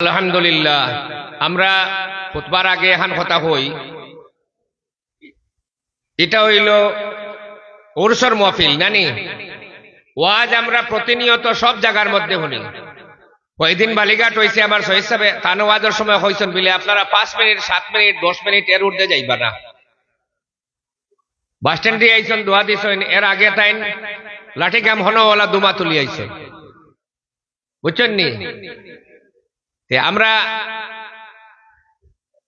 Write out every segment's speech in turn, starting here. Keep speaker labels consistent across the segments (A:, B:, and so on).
A: আলহামদুলিল্লাহ। আমরা খুতবার আগে এখান কথা হই এটা হইল ওরসর মহফিল, নানি? ওয়াজ আমরা প্রতিনিয়ত সব জায়গার মধ্যে শুনি। কয়দিন বালিঘাট হয়েছে আমার সহিদ সাহেব ওয়াজের সময় হয়েছেন বলে আপনারা পাঁচ মিনিট, সাত মিনিট, দশ মিনিট এর উঠতে যাইবা না। বাস স্ট্যান্ডে আইসন দোয়া দিছেন, এর আগে তাইন লাঠি কাম হনওয়ালা দুমা তুলি আইসন বুঝছেন নি? আমরা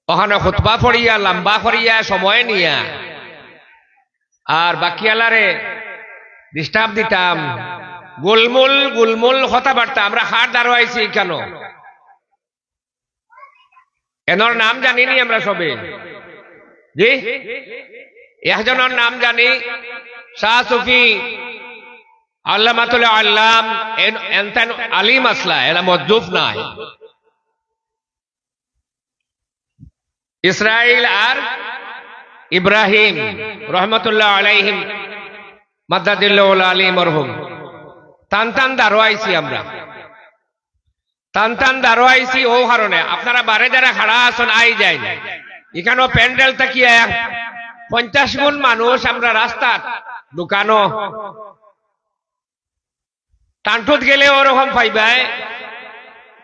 A: ওখানে খুতবা ফড়িয়া লম্বা ফড়িয়া সময় নিয়া। আর বাকিয়ালারে ডিস্টার্ব দিতাম। গুলমুল গুলমুল কথাবার্তা আমরা হাট দাঁড়াইছি কেন? এনর নাম জানিনি আমরা সবে। জি? একজনের নাম জানি শাহ সুফি আল্লামাতুল আল্লাম এনতেন আলিম আসলা এরা মজুফ নাই। ইসরাইল আর ইব্রাহিম রহমতুল্লাহ আলাইহিম মাদ্দাদিল্লাহ আলী মরহুম। টান টান দাঁড়াইছি আমরা। টান টান দাঁড়াইছি ও কারণে আপনারা বারে যারা খাড়া আসন আই যায় এখানেও প্যান্ডেল তাকিয়ে পঞ্চাশ গুণ মানুষ আমরা রাস্তাত দোকানো টানটুত গেলে ওরকম পাইবাই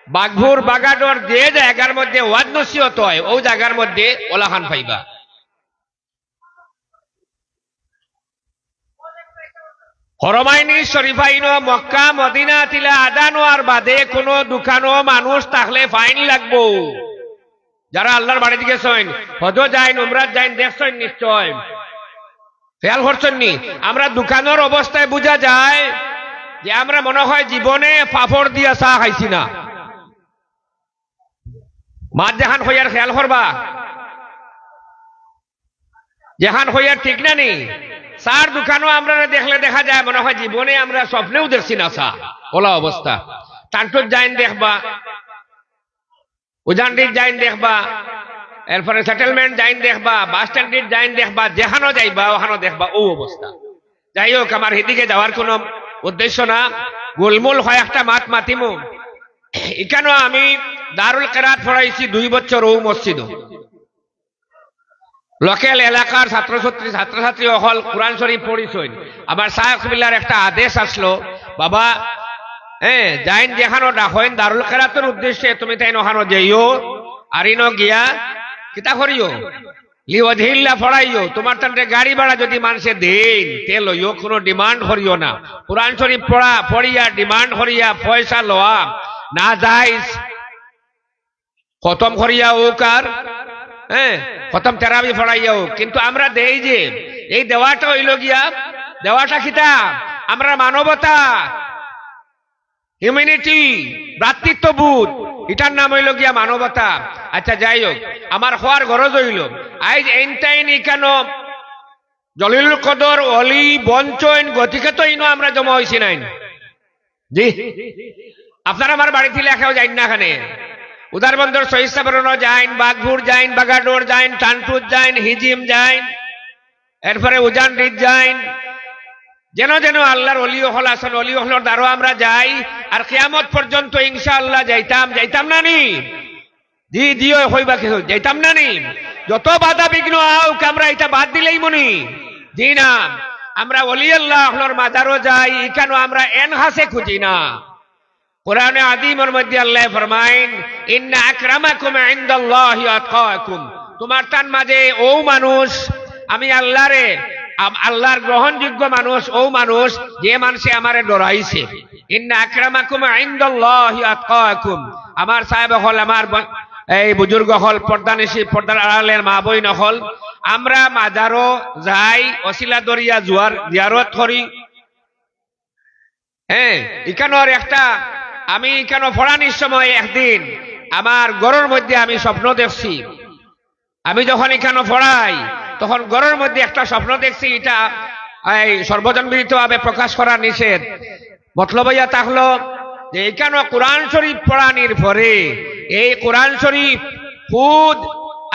A: বাঘপুর বাগাডর যে জায়গার মধ্যে ওয়াদ নসিহত হয় ও জায়গার মধ্যে ওলাখান পাইবা। হরমাইনি, শরীফাইন, মক্কা, মদিনা তিলা আদানো আর বাদে কোনো দোকানো মানুষ থাকলে ফাইন লাগবো। যারা আল্লাহর বাড়ি দিকে সইন হজ যাইন, উমরাত যাইন, দেখছেন নিশ্চয়। খেয়াল করছেন নি? আমরা দোকানের অবস্থায় বোঝা যায় যে আমরা মনে হয় জীবনে পাপড় দিয়া চা খাইছি না। মাত যেখান হইয়ার খেয়াল করবা। যেখান হইয়ার ঠিক না নি? চার দোকানও আমরা দেখলে দেখা যায়, মনে হয় জীবনে আমরা স্বপ্নেও দেখছি না চা ওলা অবস্থা। টান্টুর যাইন দেখবা। উজানডির যাইন দেখবা। এরপরে সেটেলমেন্ট যাইন দেখবা। বাস স্ট্যান্ডের যাইন দেখবা। যেখানো যাইবা, ওখানো দেখবা। ও অবস্থা। যাই হোক, আমার সেদিকে যাওয়ার কোনো উদ্দেশ্য না। গোলমোল হয় একটা মাত মাতিমু। এখানেও আমি দারুল কেরাত পড়াইছি দুই বছর ও মসজিদ লোকেল এলাকার ছাত্রছাত্রী ছাত্রছাত্রী অকল কোরআন শরীফ পড়িছইন। আমার সাহেব বিল্লার একটা আদেশ আসলো, বাবা হ্যাঁ যাইন যেখানো ডাকইন, দারুল কেরাতের উদ্দেশ্যে তুমি তাই নখানো যাইও আর ইনো গিয়া কিতা করিও? লিওধিল্লা ফড়াইও, তোমার তান্তে গাড়ি ভাড়া যদি মানুষে দেন, তে লইও, কোনো ডিমান্ড করিও না। কোরআন শরীফ পড়া পড়িয়া ডিমান্ড করিয়া পয়সা লওয়া, না যাইস খতম করিয়া ও কার হ্যাঁ খতম তেরাবি ফড়াইয়া হোক। কিন্তু আমরা দেই যে, এই দেওয়াটা হইল গিয়া, দেওয়াটা কিতা? আমরা মানবতা হিউম্যানিটি ভ্রাতৃত্ববোধ, এটার নাম হইল গিয়া মানবতা। আচ্ছা যাই হোক, আমার হওয়ার গরজ হইল। আইজ এনটাইন কেন জলিল কদর অলি বঞ্চন গতিকে তো ইনো আমরা জমা হয়েছি নাই। জি। আপনারা আমার বাড়িতে লেখাও যাইন না এখানে। উদারবন্দর সহিসাবরণ যাইন বাঘপুর যাইন, বাগাডোর যাইন টানটুর যাইন, হিজিম যাইন, এরপরে উজান রিদ যাইন। যেন যেন আল্লাহর অলি হল আসন, অলি হলর দ্বারো আমরা যাই, আর কেয়ামত পর্যন্ত ইনশা আল্লাহ যাইতাম যাইতাম না নি? জি জিও হইবা কিছু যাইতাম না নি? যত বাধা বিঘ্ন আউক, আমরা এটা বাদ দিলেই মনি। জি না, আমরা অলি আল্লাহ হলর মাদারও যাই এখানে আমরা এন হাসে খুঁজি না? কোরআনে আদিমের মধ্যে আল্লাহ ফরমাইন ইন্না আকরামাকুম ইনদাল্লাহি আতকাকুম। তোমার তান মাঝে, ও মানুষ, আমি আল্লাহরে আল্লাহর গ্রহণযোগ্য মানুষ, ও মানুষ, যে মানুষে আমারে ডরাইছে। ইন্না আকরামাকুম ইনদাল্লাহি আতকাকুম। আমার সাহেব হল, আমার এই বুজুর্গ হল পর্দানিশি পর্দার আড়ালের মা বই নহল আমরা মাজারও যাই, অশিলা দরিয়া জুয়ার, জিয়ারত করি। হ্যাঁ এখানোর একটা আমি কেন ফড়ানির সময় একদিন আমার গরুর মধ্যে আমি স্বপ্ন দেখছি। আমি যখন এখানে পড়াই তখন গরুর মধ্যে একটা স্বপ্ন দেখছি, এটা, এই সর্বজনবিদিত ভাবে প্রকাশ করা নিষেধ। মতলব ইয়া থাকল যে এখানে কোরআন শরীফ পড়ানির পরে, এই কোরআন শরীফ খুদ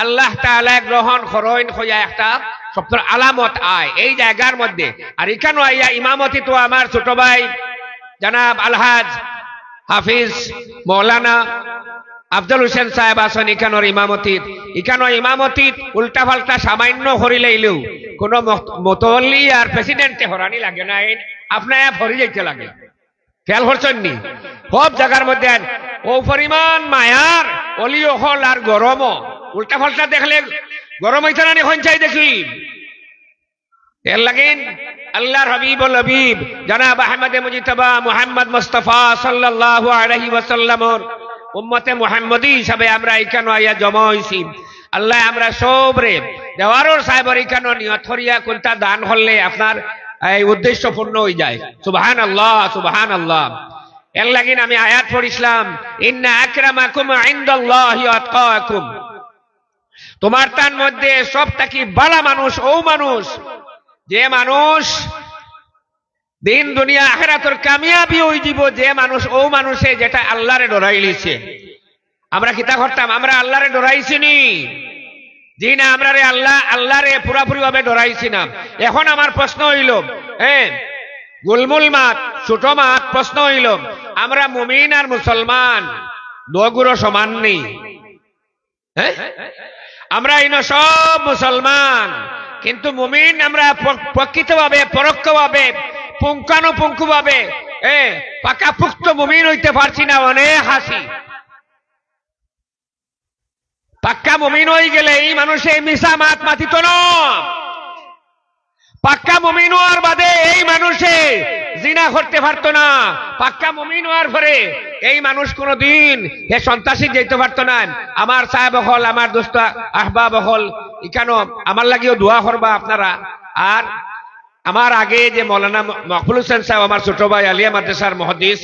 A: আল্লাহ তাআলা গ্রহণ করেন হইয়া একটা স্বপ্নের আলামত আয়, এই জায়গার মধ্যে। আর এখানে আইয়া ইমামতি তো আমার ছোট ভাই, জানাব আলহাজ হাফিজ, মৌলানা আফজল হোসেন সাহেব আছেন ইখানোর ইমামতিত। ইখানো ইমামতিত উল্টা পাল্টা সামান্য হরিলাইলেও কোন মতল্লি আর প্রেসিডেন্টে হরানি লাগে না আপনার হরি যাইতে লাগে। খেয়াল করছেন নি? সব জায়গার মধ্যে ও পরিমাণ মায়ার, অলিও হল আর গরমও। উল্টা পাল্টা দেখলে গরম হইতে না চাই দেখি। এর লাগেন আল্লাহর হাবিবুল হাবিব জনাব আহমদ মুজিতবা মুহাম্মদ মুস্তাফা সাল্লাল্লাহু আলাইহি ওয়াসাল্লামর উম্মতে মুহাম্মদী হিসাবে আমরা এখানে আইয়া জমা হইছি। আল্লাহ আমরা সব রে দেওয়ারর সাহেবর এখানে নিয়ত করিয়া কোনটা দান হলে আপনার এই উদ্দেশ্য পূর্ণ হয়ে যায়। সুবহান আল্লাহ সুবহান আল্লাহ এর লাগিন আমি আয়াত পড়িছিলাম, ইন্না আকরামাকুম ইনদাল্লাহি আতকাকুম। তোমার তার মধ্যে সবটাকি বালা মানুষ, ও মানুষ? যে মানুষ দিন দুনিয়া আখেরাতর কামিয়াবি ওই দিব যে মানুষ ও মানুষে যেটা আল্লাহরে ডরাই লিছে আমরা কিতা করতাম? আমরা আল্লাহরে ডরাইছি নি। জি না আমরা রে আল্লাহ, আল্লাহরে পুরাপুরি ভাবে ডরাইছি না এখন আমার প্রশ্ন হইল হ্যাঁ গুলমুল মাত ছোট মাত প্রশ্ন হইল, আমরা মুমিন আর মুসলমান দগুরো সমান নেই? হ্যাঁ? আমরা ইনো সব মুসলমান। কিন্তু মুমিন আমরা প্রকৃতভাবে, পরোক্ষভাবে পুঙ্খানুপুঙ্খু ভাবে এ, পাকাপুক্ত মুমিন হইতে পারছি না, অনেক হাসি। পাক্কা মুমিন হয়ে গেলে এই মানুষে মিশা মাত মাতিত ন। পাক্কা মুমিন হওয়ার বাদে এই মানুষে জিনা করতে পারতো না। পাক্কা মুমিন হওয়ার পরে এই মানুষ কোনদিন হে সন্ত্রাসী যেতে পারতো না। আমার সাহেব হল, আমার দোস্ত আহবাব হল। ইকানো আমার লাগিও দোয়া করবা আপনারা। আর আমার আগে যে মৌলানা মকবুল হোসেন সাহেব, আমার ছোট ভাই আলিয়া মাদ্রাসার মহাদিস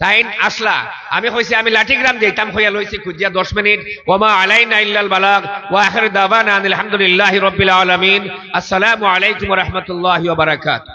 A: তাই আসলা। আমি কইছি, আমি লাঠিগ্রাম যেতাম হইয়া লইছি, খুঁজিয়া দশ মিনিট। ওমা আলাইনা ইল্লাল বালাগ, ওয়া আখির দাওয়ানা আলহামদুলিল্লাহি রাব্বিল আলামিন। আসসালামু আলাইকুম ওয়া রাহমাতুল্লাহি ওয়া বারাকাতুহু।